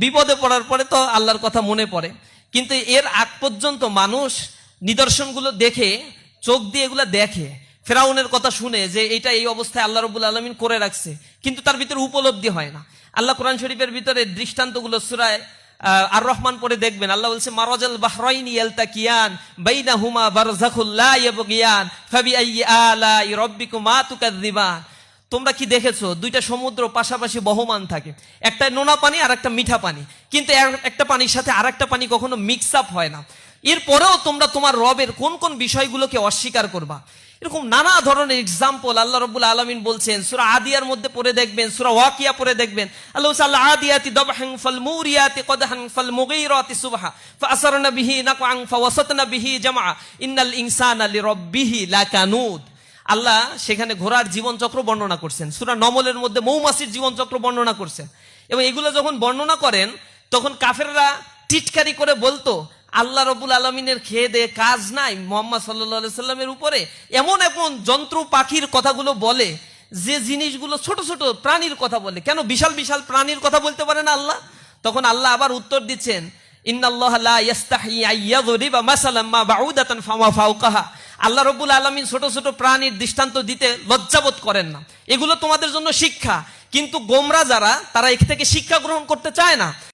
বিপদে পড়ার পরে তো আল্লাহর কথা মনে পড়ে। কিন্তু এর আগ পর্যন্ত মানুষ নিদর্শনগুলো দেখে, চোখ দিয়ে এগুলো দেখে। ফেরাউনের কথা শুনে যে এটা এই অবস্থায় আল্লাহ রবুল আলমিন করে রাখছে। কিন্তু তার ভিতরে উপলব্ধি হয় না। আল্লাহ কোরআন শরীফের ভিতরে দৃষ্টান্তগুলো সুরায় আর রহমান পরে দেখবেন। আল্লাহ বলছে, মারাজাল বাহরাইনি ইয়ালতাকিয়ান বাইনাহুমা বারযাখুল লা ইয়াবগিয়ান ফাবিআইয়ি আলাই রাব্বিকুমা তুকাযযিবান। তোমরা কি দেখেছ? দুইটা সমুদ্র পাশাপাশি বহমান থাকে। একটা নোনা পানি আর একটা মিঠা পানি। কিন্তু একটা পানির সাথে আর একটা পানি কখনো মিক্স আপ হয় না। এরপরেও তোমরা তোমার রবের কোন কোন বিষয়গুলোকে অস্বীকার করবা? এরকম নানা ধরনের এক্সাম্পল আল্লাহ রবুল আলমিন বলছেন, সুরা আদিয়ার মধ্যে পড়ে দেখবেন, সুরা ওয়াকিয়া পড়ে দেখবেন। আল্লাহ আল্লাহ আদিয়াতি মুরিয়াতি ফাআসারনা বিহি জামআ। ইন্নাল ইনসানা লিরাব্বিহি লাকানুদ। আল্লাহ সেখানে ঘোড়ার জীবনচক্র বর্ণনা করছেন। সুরা নমলের মধ্যে মৌমাছির জীবনচক্র বর্ণনা করছেন। এবং এগুলো যখন বর্ণনা করেন, তখন কাফেররা টিটকারি করে বলতো, আল্লাহ রবুল আলমিনের খেয়ে দে কাজ নাই, মোহাম্মদ সাল্লা সাল্লামের উপরে এমন এমন যন্ত্র পাখির কথাগুলো বলে, যে জিনিসগুলো ছোট ছোট প্রাণীর কথা বলে। কেন বিশাল বিশাল প্রাণীর কথা বলতে পারে না আল্লাহ? তখন আল্লাহ আবার উত্তর দিচ্ছেন, ইন্নাল্লাহ লা ইয়াস্তাহি আইয়াযরিবা ফাওকাহা। আল্লাহ রব্বুল আলমিন ছোট ছোট প্রাণীর দৃষ্টান্ত দিতে লজ্জাবোধ করেন না। এগুলো তোমাদের জন্য শিক্ষা। কিন্তু গোমরা যারা, তারা এর থেকে শিক্ষা গ্রহণ করতে চায় না।